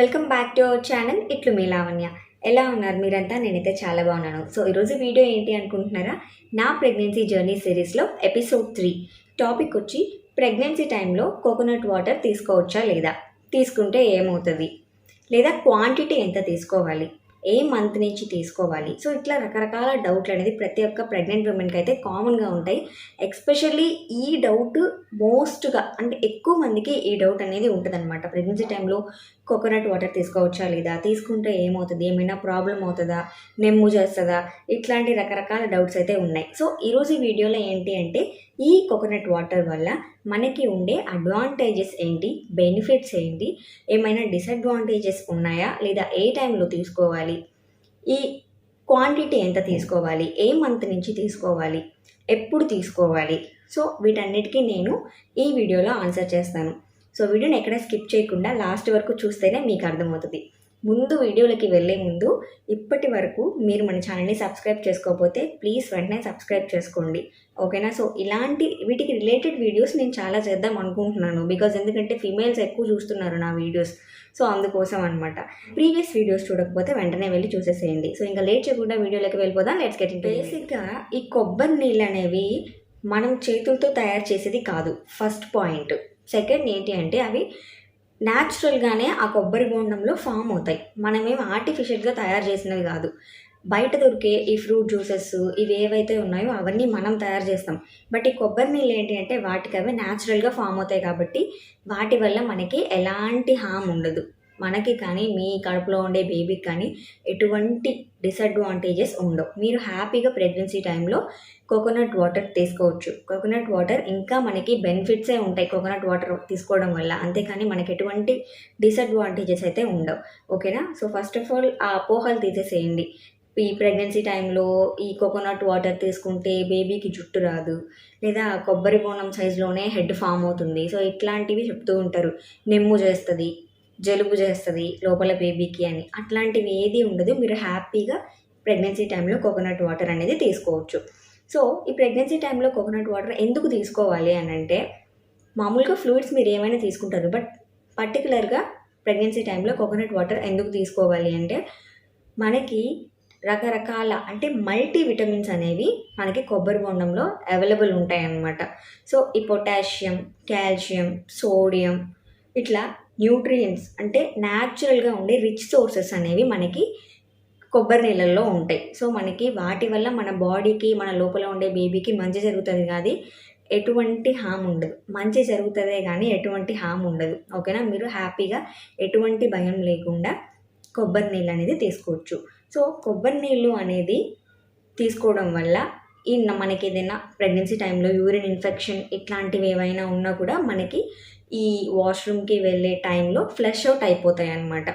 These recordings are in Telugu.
Welcome back to our channel ఇట్లు మీ లావణ్య. ఎలా ఉన్నారు మీరంతా? నేనైతే చాలా బాగున్నాను. సో ఈరోజు వీడియో ఏంటి అనుకుంటున్నారా? నా ప్రెగ్నెన్సీ జర్నీ సిరీస్లో ఎపిసోడ్ త్రీ. టాపిక్ వచ్చి ప్రెగ్నెన్సీ టైంలో కోకోనట్ వాటర్ తీసుకోవచ్చా లేదా? తీసుకుంటే ఏమవుతుంది? లేదా క్వాంటిటీ ఎంత తీసుకోవాలి? ఏ మంత్ నుంచి తీసుకోవాలి? సో ఇట్లా రకరకాల డౌట్లు అనేది ప్రతి ఒక్క ప్రెగ్నెంట్ ఉమెన్కి అయితే కామన్గా ఉంటాయి. ఎక్స్పెషల్లీ ఈ డౌట్ మోస్ట్గా అంటే ఎక్కువ మందికి ఈ డౌట్ అనేది ఉంటుందన్నమాట. ప్రెగ్నెన్సీ టైంలో కోకోనట్ వాటర్ తీసుకోవచ్చా లేదా? తీసుకుంటే ఏమవుతుంది? ఏమైనా ప్రాబ్లం అవుతుందా? నెమ్ము చేస్తుందా? ఇట్లాంటి రకరకాల డౌట్స్ అయితే ఉన్నాయి. సో ఈరోజు ఈ వీడియోలో ఏంటి అంటే ఈ కోకోనట్ వాటర్ వల్ల మనకి ఉండే అడ్వాంటేజెస్ ఏంటి? బెనిఫిట్స్ ఏంటి? ఏమైనా డిసడ్వాంటేజెస్ ఉన్నాయా? లేదా ఏ టైంలో తీసుకోవాలి? ఈ క్వాంటిటీ ఎంత తీసుకోవాలి? ఏ మంత్ నుంచి తీసుకోవాలి? ఎప్పుడు తీసుకోవాలి? సో వీటన్నిటికీ నేను ఈ వీడియోలో ఆన్సర్ చేస్తాను. సో వీడియోని ఎక్కడ స్కిప్ చేయకుండా లాస్ట్ వరకు చూస్తేనే మీకు అర్థమవుతుంది. ముందు వీడియోలకి వెళ్ళే ముందు ఇప్పటి వరకు మీరు మన ఛానల్ని సబ్స్క్రైబ్ చేసుకోకపోతే ప్లీజ్ వెంటనే సబ్స్క్రైబ్ చేసుకోండి. ఓకేనా? సో ఇలాంటి వీటికి రిలేటెడ్ వీడియోస్ నేను చాలా చేద్దాం అనుకుంటున్నాను. బికాజ్ ఎందుకంటే ఫీమేల్స్ ఎక్కువ చూస్తున్నారు నా వీడియోస్. సో అందుకోసం అనమాట ప్రీవియస్ వీడియోస్ చూడకపోతే వెంటనే వెళ్ళి చూసేసేయండి. సో ఇంకా లేట్ చేయకుండా వీడియోలోకి వెళ్ళిపోదాం. లెట్స్ గెట్ ఇన్ బేసిక్గా ఈ కొబ్బరి నీళ్ళు అనేవి మనం చేతులతో తయారు చేసేది కాదు. First point. సెకండ్ ఏంటి అంటే అవి న్యాచురల్గానే ఆ కొబ్బరి బోండంలో ఫామ్ అవుతాయి. మనమేం ఆర్టిఫిషియల్గా తయారు చేసినవి కాదు. బయట దొరికే ఈ ఫ్రూట్ జ్యూసెస్ ఇవి ఏవైతే ఉన్నాయో అవన్నీ మనం తయారు చేస్తాం. బట్ ఈ కొబ్బరి నీళ్ళు ఏంటి అంటే వాటికి అవి న్యాచురల్గా ఫామ్ అవుతాయి కాబట్టి వాటి వల్ల మనకి ఎలాంటి హామ్ ఉండదు. మనకి కానీ మీ కడుపులో ఉండే బేబీకి కానీ ఎటువంటి డిసడ్వాంటేజెస్ ఉండవు. మీరు హ్యాపీగా ప్రెగ్నెన్సీ టైంలో కోకోనట్ వాటర్ తీసుకోవచ్చు. కోకోనట్ వాటర్ ఇంకా మనకి బెనిఫిట్సే ఉంటాయి. కోకోనట్ వాటర్ తీసుకోవడం వల్ల. అంతేకాని మనకి ఎటువంటి డిసడ్వాంటేజెస్ అయితే ఉండవు. ఓకేనా? సో ఫస్ట్ ఆఫ్ ఆల్ ఆ అపోహలు తీసేసేయండి. ఈ ప్రెగ్నెన్సీ టైంలో ఈ కోకోనట్ వాటర్ తీసుకుంటే బేబీకి జుట్టు రాదు. లేదా కొబ్బరి బోనం సైజులోనే హెడ్ ఫామ్ అవుతుంది. సో ఇట్లాంటివి చెప్తూ ఉంటారు. నెమ్ము చేస్తుంది. జలుబు చేస్తుంది లోపల బేబీకి అని. అట్లాంటివి ఏది ఉండదు. మీరు హ్యాపీగా ప్రెగ్నెన్సీ టైంలో కోకోనట్ వాటర్ అనేది తీసుకోవచ్చు. సో ఈ ప్రెగ్నెన్సీ టైంలో కోకోనట్ వాటర్ ఎందుకు తీసుకోవాలి అని అంటే మామూలుగా ఫ్లూయిడ్స్ మీరు ఏమైనా తీసుకుంటారు బట్ పర్టికులర్గా ప్రెగ్నెన్సీ టైంలో కోకోనట్ వాటర్ ఎందుకు తీసుకోవాలి అంటే మనకి రకరకాల అంటే మల్టీ విటమిన్స్ అనేవి మనకి కొబ్బరి బొండంలో అవైలబుల్ ఉంటాయన్నమాట. సో ఈ పొటాషియం కాల్షియం సోడియం ఇట్లా న్యూట్రియంట్స్ అంటే న్యాచురల్గా ఉండే రిచ్ సోర్సెస్ అనేవి మనకి కొబ్బరి నీళ్ళల్లో ఉంటాయి. సో మనకి వాటి వల్ల మన బాడీకి మన లోపల ఉండే బేబీకి మంచి జరుగుతుంది కానీ ఎటువంటి హామ్ ఉండదు. మంచి జరుగుతుందే కానీ ఎటువంటి హామ్ ఉండదు. ఓకేనా? మీరు హ్యాపీగా ఎటువంటి భయం లేకుండా కొబ్బరి నీళ్ళు అనేది తీసుకోవచ్చు. సో కొబ్బరి నీళ్ళు అనేది తీసుకోవడం వల్ల ఈ మనకి ఏదైనా ప్రెగ్నెన్సీ టైంలో యూరిన్ ఇన్ఫెక్షన్ ఇట్లాంటివి ఏవైనా ఉన్నా కూడా మనకి ఈ వాష్రూమ్కి వెళ్ళే టైంలో ఫ్లష్ అవుట్ అయిపోతాయి అన్నమాట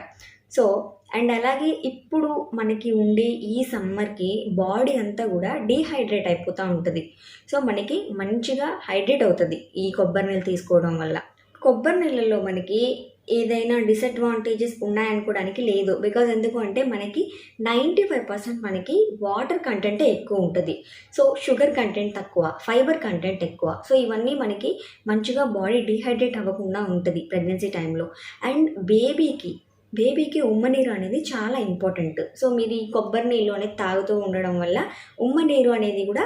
సో అండ్ అలాగే ఇప్పుడు మనకి ఉండే ఈ సమ్మర్కి బాడీ అంతా కూడా డీహైడ్రేట్ అయిపోతూ ఉంటుంది. సో మనకి మంచిగా హైడ్రేట్ అవుతుంది ఈ కొబ్బరి నీళ్ళు తీసుకోవడం వల్ల. కొబ్బరి నీళ్ళల్లో మనకి ఏదైనా డిసడ్వాంటేజెస్ ఉన్నాయనుకోవడానికి లేదు. బికాజ్ ఎందుకు అంటే మనకి నైంటీ ఫైవ్ పర్సెంట్ మనకి వాటర్ కంటెంటే ఎక్కువ ఉంటుంది. సో షుగర్ కంటెంట్ తక్కువ ఫైబర్ కంటెంట్ ఎక్కువ. సో ఇవన్నీ మనకి మంచిగా బాడీ డిహైడ్రేట్ అవ్వకుండా ఉంటుంది ప్రెగ్నెన్సీ టైంలో అండ్ బేబీకి బేబీకి ఉమ్మ నీరు అనేది చాలా ఇంపార్టెంట్ సో మీరు ఈ కొబ్బరి నీళ్ళు అనేది తాగుతూ ఉండడం వల్ల ఉమ్మ నీరు అనేది కూడా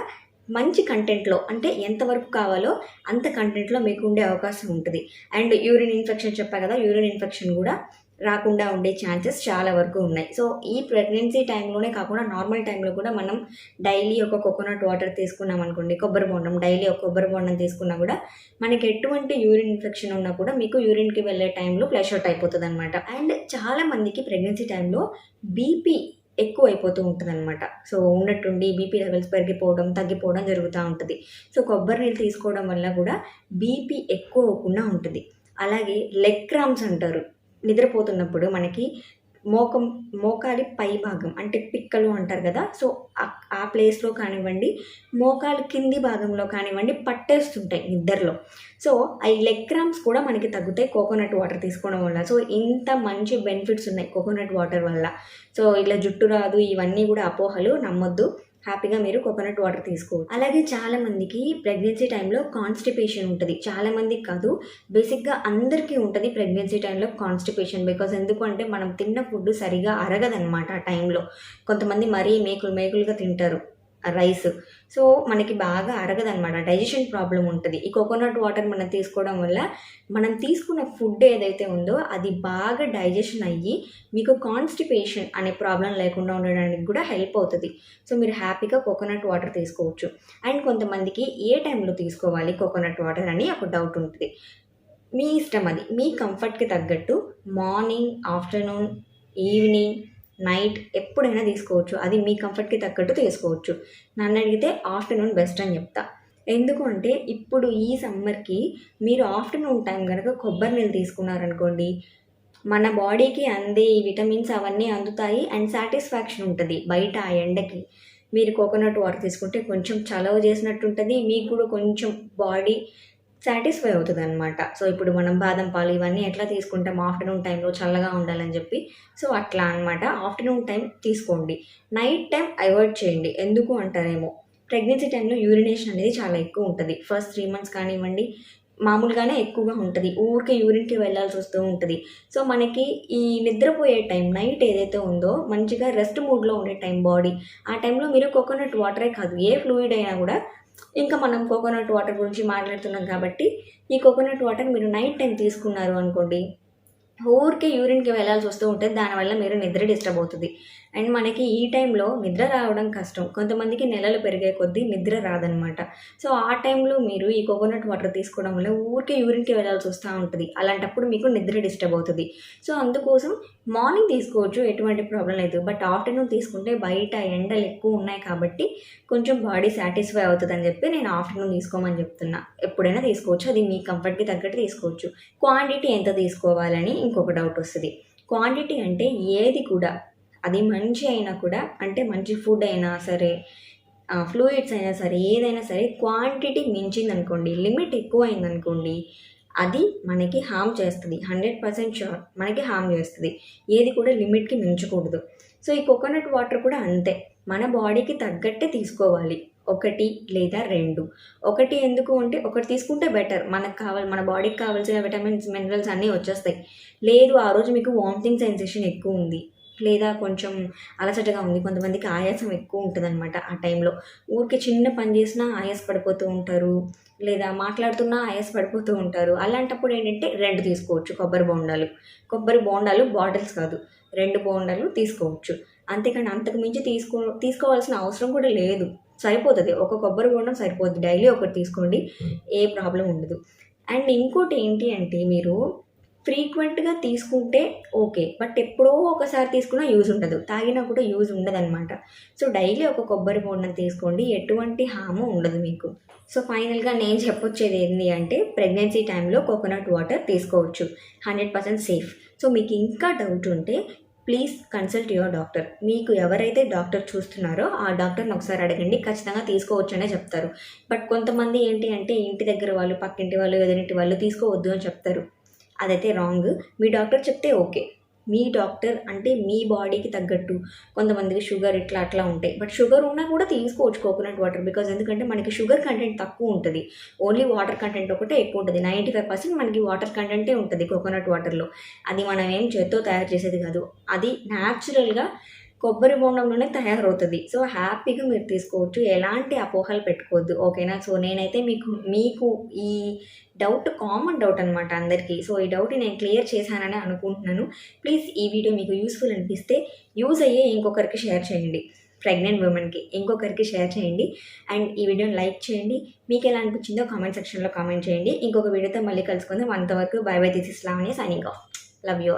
మంచి కంటెంట్లో అంటే ఎంతవరకు కావాలో అంత కంటెంట్లో మీకు ఉండే అవకాశం ఉంటుంది. అండ్ యూరిన్ ఇన్ఫెక్షన్ చెప్పా కదా యూరిన్ ఇన్ఫెక్షన్ కూడా రాకుండా ఉండే ఛాన్సెస్ చాలా వరకు ఉన్నాయి. సో ఈ ప్రెగ్నెన్సీ టైంలోనే కాకుండా నార్మల్ టైంలో కూడా మనం డైలీ ఒక కోకోనట్ వాటర్ తీసుకున్నాం అనుకోండి కొబ్బరి బొండం డైలీ ఒక కొబ్బరి బొండం తీసుకున్నా కూడా మనకి ఎటువంటి యూరిన్ ఇన్ఫెక్షన్ ఉన్నా కూడా మీకు యూరిన్కి వెళ్ళే టైంలో ఫ్లష్ అవుట్ అయిపోతుంది అనమాట అండ్ చాలామందికి ప్రెగ్నెన్సీ టైంలో బీపీ ఎక్కువ అయిపోతూ ఉంటుంది అనమాట సో ఉన్నట్టుండి బీపీ లెవెల్స్ పెరిగిపోవడం తగ్గిపోవడం జరుగుతూ ఉంటుంది. సో కొబ్బరి నీళ్ళు తీసుకోవడం వల్ల కూడా బీపీ ఎక్కువ అవ్వకుండా ఉంటుంది. అలాగే లెగ్ క్రామ్స్ అంటారు. నిద్రపోతున్నప్పుడు మనకి మోకం మోకాలి పై భాగం అంటే పిక్కలు అంటారు కదా సో ఆ ప్లేస్లో కానివ్వండి మోకాలు కింది భాగంలో కానివ్వండి పట్టేస్తుంటాయి నిద్రలో. సో ఆ లెగ్ కూడా మనకి తగ్గుతాయి కోకోనట్ వాటర్ తీసుకోవడం వల్ల. సో ఇంత మంచి బెనిఫిట్స్ ఉన్నాయి కోకోనట్ వాటర్ వల్ల. సో ఇలా జుట్టు రాదు ఇవన్నీ కూడా అపోహలు నమ్మొద్దు. హ్యాపీగా మీరు కోకోనట్ వాటర్ తీసుకోవచ్చు. అలాగే చాలా మందికి ప్రెగ్నెన్సీ టైంలో కాన్స్టిపేషన్ ఉంటుంది. చాలా మందికి కాదు బేసిక్గా అందరికీ ఉంటుంది ప్రెగ్నెన్సీ టైంలో కాన్స్టిపేషన్ బికాస్ ఎందుకు అంటే మనం తిన్న ఫుడ్ సరిగా అరగదనమాట ఆ టైంలో. కొంతమంది మరీ మేకులు మేకులుగా తింటారు రైస్. సో మనకి బాగా అరగదనమాట డైజెషన్ ప్రాబ్లం ఉంటుంది. ఈ కోకోనట్ వాటర్ మనం తీసుకోవడం వల్ల మనం తీసుకున్న ఫుడ్ ఏదైతే ఉందో అది బాగా డైజెషన్ అయ్యి మీకు కాన్స్టిపేషన్ అనే ప్రాబ్లం లేకుండా ఉండడానికి కూడా హెల్ప్ అవుతుంది. సో మీరు హ్యాపీగా కోకోనట్ వాటర్ తీసుకోవచ్చు. అండ్ కొంతమందికి ఏ టైంలో తీసుకోవాలి కోకోనట్ వాటర్ అని ఒక డౌట్ ఉంటుంది. మీ ఇష్టం అది. మీ కంఫర్ట్కి తగ్గట్టు మార్నింగ్ ఆఫ్టర్నూన్ ఈవినింగ్ నైట్ ఎప్పుడైనా తీసుకోవచ్చు. అది మీ కంఫర్ట్కి తగ్గట్టు తీసుకోవచ్చు. నన్ను అడిగితే ఆఫ్టర్నూన్ బెస్ట్ అని చెప్తా. ఎందుకంటే ఇప్పుడు ఈ సమ్మర్కి మీరు ఆఫ్టర్నూన్ టైం కనుక కొబ్బరి నీళ్ళు తీసుకున్నారనుకోండి మన బాడీకి అందే విటమిన్స్ అవన్నీ అందుతాయి అండ్ సాటిస్ఫాక్షన్ ఉంటుంది బయట ఆ ఎండకి. మీరు కోకోనట్ వాటర్ తీసుకుంటే కొంచెం చలవ చేసినట్టు ఉంటుంది మీకు కూడా కొంచెం బాడీ సాటిస్ఫై అవుతుంది అనమాట సో ఇప్పుడు మనం బాదం పాలు ఇవన్నీ ఎట్లా తీసుకుంటాం? ఆఫ్టర్నూన్ టైంలో చల్లగా ఉండాలని చెప్పి. సో అట్లా అనమాట ఆఫ్టర్నూన్ టైం తీసుకోండి. నైట్ టైం అవాయిడ్ చేయండి. ఎందుకు అంటారేమో? ప్రెగ్నెన్సీ టైంలో యూరినేషన్ అనేది చాలా ఎక్కువ ఉంటుంది. ఫస్ట్ త్రీ మంత్స్ కానివ్వండి మామూలుగానే ఎక్కువగా ఉంటుంది. ఊరికే యూరిన్కి వెళ్ళాల్సి వస్తూ ఉంటుంది. సో మనకి ఈ నిద్రపోయే టైం నైట్ ఏదైతే ఉందో మంచిగా రెస్ట్ మూడ్లో ఉండే టైం బాడీ. ఆ టైంలో మీరు కోకోనట్ వాటరే కాదు ఏ ఫ్లూయిడ్ అయినా కూడా ఇంకా మనం కోకోనట్ వాటర్ గురించి మాట్లాడుతున్నాం కాబట్టి ఈ కోకోనట్ వాటర్ మీరు నైట్ టైం తీసుకున్నారు అనుకోండి ఊరికే యూరిన్కి వెళ్ళాల్సి వస్తూ ఉంటుంది దానివల్ల మీరు నిద్ర డిస్టర్బ్ అవుతుంది. అండ్ మనకి ఈ టైంలో నిద్ర రావడం కష్టం. కొంతమందికి నెలలు పెరిగే కొద్దీ నిద్ర రాదనమాట. సో ఆ టైంలో మీరు ఈ కోకోనట్ వాటర్ తీసుకోవడం వల్ల ఊరికే యూరిన్కి వెళ్ళాల్సి వస్తూ ఉంటుంది. అలాంటప్పుడు మీకు నిద్ర డిస్టర్బ్ అవుతుంది. సో అందుకోసం మార్నింగ్ తీసుకోవచ్చు ఎటువంటి ప్రాబ్లం లేదు. బట్ ఆఫ్టర్నూన్ తీసుకుంటే బయట ఎండలు ఎక్కువ ఉన్నాయి కాబట్టి కొంచెం బాడీ సాటిస్ఫై అవుతుంది అని చెప్పి నేను ఆఫ్టర్నూన్ తీసుకోమని చెప్తున్నా. ఎప్పుడైనా తీసుకోవచ్చు. అది మీ కంఫర్ట్కి తగ్గట్టు తీసుకోవచ్చు. క్వాంటిటీ ఎంత తీసుకోవాలని ఇంకొక డౌట్ వస్తుంది. క్వాంటిటీ అంటే ఏది కూడా అది మంచి అయినా కూడా అంటే మంచి ఫుడ్ అయినా సరే ఫ్లూయిడ్స్ అయినా సరే ఏదైనా సరే క్వాంటిటీ మించింది అనుకోండి లిమిట్ ఎక్కువ అయిందనుకోండి అది మనకి హామ్ చేస్తుంది. హండ్రెడ్ పర్సెంట్ షూర్ మనకి హామ్ చేస్తుంది. ఏది కూడా లిమిట్కి మించకూడదు. సో ఈ కోకోనట్ వాటర్ కూడా అంతే. మన బాడీకి తగ్గట్టే తీసుకోవాలి. ఒకటి లేదా రెండు. ఒకటి ఎందుకు అంటే ఒకటి తీసుకుంటే బెటర్ మనకు కావాలి మన బాడీకి కావాల్సిన విటమిన్స్ మినరల్స్ అన్నీ వచ్చేస్తాయి. లేదు ఆ రోజు మీకు వామిటింగ్ సెన్సేషన్ ఎక్కువ ఉంది. లేదా కొంచెం అలసటగా ఉంది. కొంతమందికి ఆయాసం ఎక్కువ ఉంటుంది అనమాట ఆ టైంలో. ఊరికే చిన్న పని చేసినా ఆయాస పడిపోతూ ఉంటారు. లేదా మాట్లాడుతున్నా ఆయాస పడిపోతూ ఉంటారు. అలాంటప్పుడు ఏంటంటే రెండు తీసుకోవచ్చు. కొబ్బరి బోండాలు. కొబ్బరి బోండాలు బాటిల్స్ కాదు. రెండు బోండాలు తీసుకోవచ్చు. అంతేకాని అంతకు మించి తీసుకో తీసుకోవాల్సిన అవసరం కూడా లేదు. సరిపోతుంది. ఒక కొబ్బరి బోండం సరిపోతుంది డైలీ ఒకటి తీసుకోండి. ఏ ప్రాబ్లం ఉండదు. అండ్ ఇంకోటి ఏంటి అంటే మీరు ఫ్రీక్వెంట్గా తీసుకుంటే ఓకే. బట్ ఎప్పుడో ఒకసారి తీసుకున్నా యూజ్ ఉండదు. తాగినా కూడా యూజ్ ఉండదన్నమాట. సో డైలీ ఒక కొబ్బరి బోండం తీసుకోండి. ఎటువంటి హాము ఉండదు మీకు. సో ఫైనల్గా నేను చెప్పొచ్చేది ఏంటి అంటే ప్రెగ్నెన్సీ టైంలో కోకోనట్ వాటర్ తీసుకోవచ్చు. Hundred percent safe. సో మీకు ఇంకా డౌట్ ఉంటే ప్లీజ్ కన్సల్ట్ యువర్ డాక్టర్. మీకు ఎవరైతే డాక్టర్ చూస్తున్నారో ఆ డాక్టర్ని ఒకసారి అడగండి. ఖచ్చితంగా తీసుకోవచ్చు అనే చెప్తారు. బట్ కొంతమంది ఏంటి అంటే ఇంటి దగ్గర వాళ్ళు పక్కింటి వాళ్ళు ఎదురింటి వాళ్ళు తీసుకోవద్దు అని చెప్తారు. అదైతే రాంగ్ మీ డాక్టర్ చెప్తే ఓకే మీ డాక్టర్ అంటే మీ బాడీకి తగ్గట్టు కొంతమందికి షుగర్ ఇట్లా అట్లా ఉంటాయి. బట్ షుగర్ ఉన్నా కూడా తీసుకోవచ్చు కోకోనట్ వాటర్ బికాజ్ ఎందుకంటే మనకి షుగర్ కంటెంట్ తక్కువ ఉంటుంది. ఓన్లీ వాటర్ కంటెంట్ ఒకటే ఎక్కువ ఉంటుంది. నైంటీ ఫైవ్ పర్సెంట్ మనకి వాటర్ కంటెంటే ఉంటుంది కోకోనట్ వాటర్లో అది మనం ఏం చేత్తో తయారు చేసేది కాదు. అది న్యాచురల్గా కొబ్బరి బోండంలోనే తయారవుతుంది. సో హ్యాపీగా మీరు తీసుకోవచ్చు. ఎలాంటి అపోహలు పెట్టుకోవద్దు. ఓకేనా? సో నేనైతే మీకు మీకు ఈ డౌట్ కామన్ డౌట్ అనమాట అందరికీ. సో ఈ డౌట్ నేను క్లియర్ చేశానని అనుకుంటున్నాను. ప్లీజ్ ఈ వీడియో మీకు యూస్ఫుల్ అనిపిస్తే యూజ్ అయ్యే ఇంకొకరికి షేర్ చేయండి. ప్రెగ్నెంట్ ఉమెన్కి ఇంకొకరికి షేర్ చేయండి. అండ్ ఈ వీడియోని లైక్ చేయండి. మీకు ఎలా అనిపించిందో కామెంట్ సెక్షన్లో కామెంట్ చేయండి. ఇంకొక వీడియోతో మళ్ళీ కలుసుకుందాం. అంతవరకు బై బై దిస్ ఇస్లామని సైనింగ్ ఆఫ్ లవ్ యూ